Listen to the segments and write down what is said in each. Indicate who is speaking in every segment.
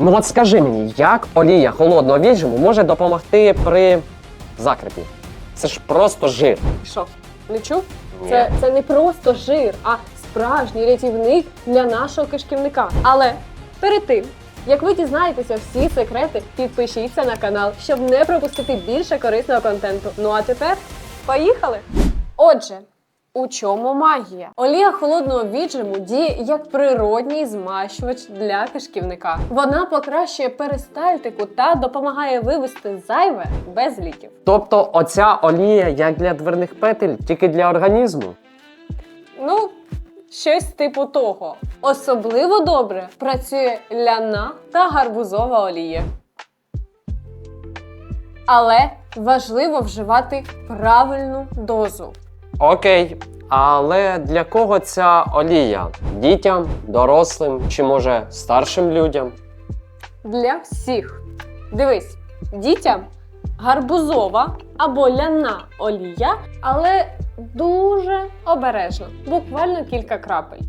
Speaker 1: Ну от скажи мені, як олія холодного віджиму може допомогти при закрепі? Це ж просто жир.
Speaker 2: Що, не чув?
Speaker 1: Ні.
Speaker 2: Це, це не просто жир, а справжній рятівник для нашого кишківника. Але перед тим, як ви дізнаєтеся всі секрети, підпишіться на канал, щоб не пропустити більше корисного контенту. Ну а тепер поїхали! Отже. У чому магія? Олія холодного віджиму діє як природній змащувач для кишківника. Вона покращує перистальтику та допомагає вивести зайве без ліків.
Speaker 1: Тобто оця олія як для дверних петель, тільки для організму.
Speaker 2: Ну, щось типу того. Особливо добре працює ляна та гарбузова олія. Але важливо вживати правильну дозу.
Speaker 1: Окей. Але для кого ця олія? Дітям, дорослим чи може старшим людям?
Speaker 2: Для всіх. Дивись, дітям гарбузова або ляна олія, але дуже обережно, буквально кілька крапель.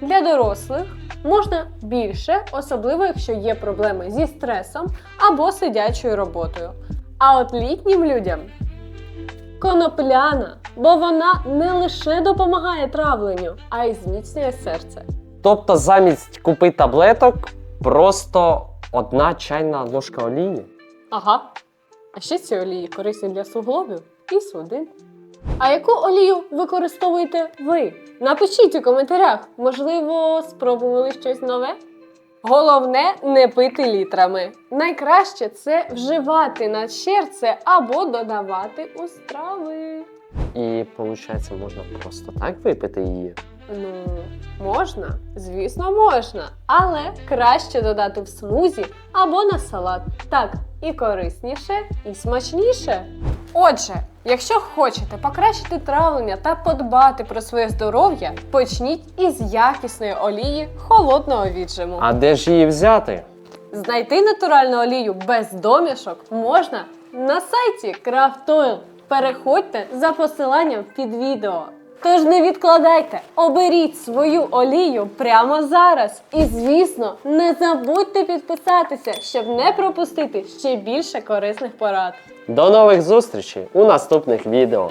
Speaker 2: Для дорослих можна більше, особливо якщо є проблеми зі стресом або сидячою роботою. А от літнім людям конопляна, бо вона не лише допомагає травленню, а й зміцнює серце.
Speaker 1: Тобто замість купи таблеток просто одна чайна ложка олії.
Speaker 2: Ага. А ще ці олії корисні для суглобів і судин. А яку олію використовуєте ви? Напишіть у коментарях. Можливо, спробували щось нове? Головне не пити літрами. Найкраще це вживати на черце або додавати у страви.
Speaker 1: І виходить, можна просто так випити її.
Speaker 2: Ну, можна, звісно, можна, але краще додати в смузі або на салат. Так, і корисніше, і смачніше. Отже, якщо хочете покращити травлення та подбати про своє здоров'я, почніть із якісної олії холодного віджиму.
Speaker 1: А де ж її взяти?
Speaker 2: Знайти натуральну олію без домішок можна на сайті Craft Переходьте за посиланням під відео. Тож не відкладайте, оберіть свою олію прямо зараз. І звісно, не забудьте підписатися, щоб не пропустити ще більше корисних порад.
Speaker 1: До нових зустрічей у наступних відео.